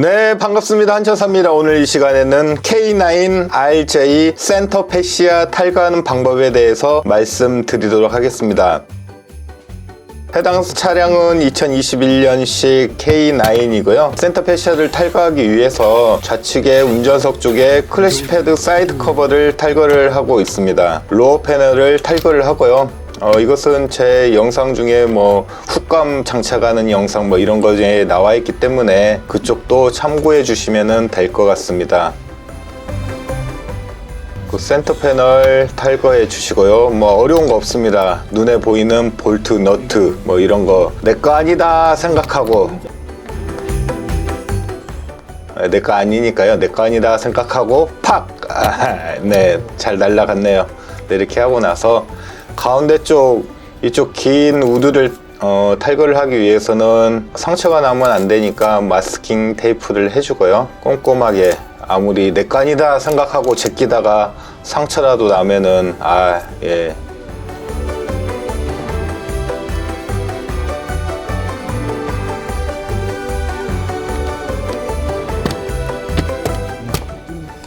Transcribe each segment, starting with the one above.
네, 반갑습니다. 한천사입니다. 오늘 이 시간에는 K9 RJ 센터 패시아 탈거하는 방법에 대해서 말씀드리도록 하겠습니다. 해당 차량은 2021년식 K9이고요. 센터 패시아를 탈거하기 위해서 좌측의 운전석 쪽에 클래시 패드 사이드 커버를 탈거를 하고 있습니다. 로어 패널을 탈거를 하고요. 어, 이것은 제 영상 중에 뭐 훅감 장착하는 영상 뭐 이런 거에 나와 있기 때문에 그쪽도 참고해 주시면 될 것 같습니다. 그 센터 패널 탈거해 주시고요. 뭐 어려운 거 없습니다. 눈에 보이는 볼트, 너트 뭐 이런 거 내 거 아니다 생각하고 내 거 아니니까요. 내 거 아니다 생각하고 팍! 아, 네, 잘 날라갔네요. 네, 이렇게 하고 나서 가운데 쪽 이쪽 긴 우드를 어, 탈거를 하기 위해서는 상처가 나면 안 되니까 마스킹 테이프를 해주고요. 꼼꼼하게 아무리 내거 아니다 생각하고 제끼다가 상처라도 나면은 아 예.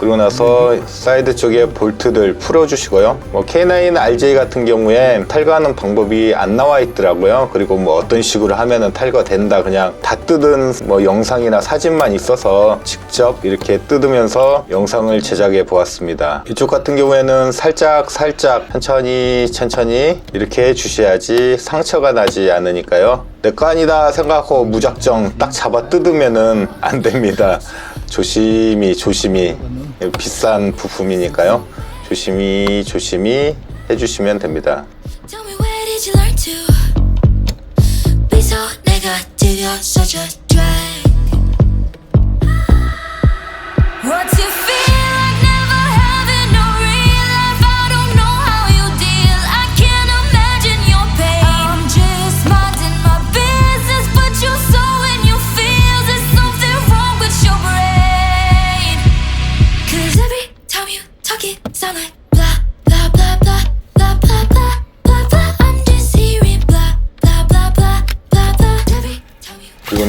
그리고 나서 사이드 쪽에 볼트들 풀어주시고요. 뭐 K9 RJ 같은 경우에 탈거하는 방법이 안 나와 있더라고요. 그리고 뭐 어떤 식으로 하면은 탈거된다. 그냥 다 뜯은 뭐 영상이나 사진만 있어서 직접 이렇게 뜯으면서 영상을 제작해 보았습니다. 이쪽 같은 경우에는 살짝 살짝 천천히 천천히 이렇게 해주셔야지 상처가 나지 않으니까요. 내거 아니다 생각하고 무작정 딱 잡아 뜯으면은 안 됩니다. 조심히 조심히 비싼 부품이니까요. 조심히 조심히 해주시면 됩니다.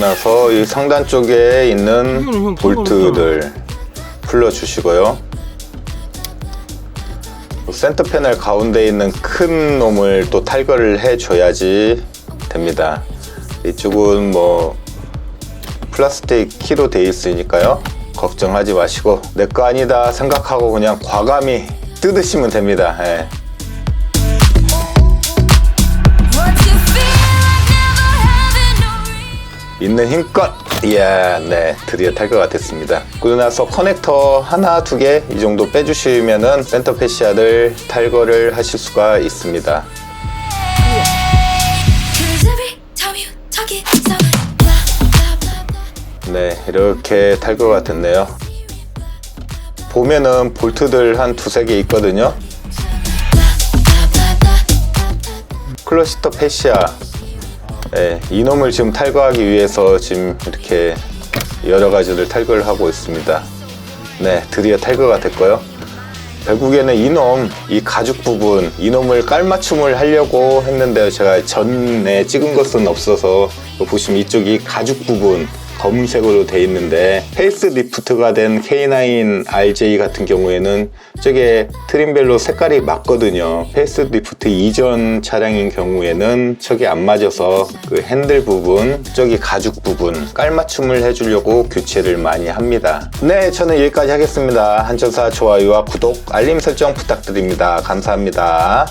나서 이 상단 쪽에 있는 볼트들 풀러주시고요. 센터 패널 가운데 있는 큰 놈을 또 탈거를 해줘야지 됩니다. 이쪽은 뭐 플라스틱 키로 돼 있으니까요. 걱정하지 마시고 내 거 아니다 생각하고 그냥 과감히 뜯으시면 됩니다. 예. 있는 힘껏. 이야 네 드디어 탈거가 됐습니다. 그리고 나서 커넥터 하나 두 개 이 정도 빼주시면은 센터 패시아를 탈거를 하실 수가 있습니다. 네 이렇게 탈거가 됐네요. 보면은 볼트들 한 두세 개 있거든요. 클러스터 패시아 네, 이놈을 지금 탈거하기 위해서 지금 이렇게 여러 가지를 탈거를 하고 있습니다. 네 드디어 탈거가 됐고요. 결국에는 이놈 이 가죽 부분 이놈을 깔맞춤을 하려고 했는데요. 제가 전에 찍은 것은 없어서 보시면 이쪽이 가죽 부분 검은색으로 돼 있는데 페이스 리프트가 된 K9 RJ 같은 경우에는 저게 트림벨로 색깔이 맞거든요. 페이스 리프트 이전 차량인 경우에는 저게 안 맞아서 그 핸들 부분 저기 가죽 부분 깔맞춤을 해주려고 교체를 많이 합니다. 네 저는 여기까지 하겠습니다. 한천사 좋아요와 구독 알림 설정 부탁드립니다. 감사합니다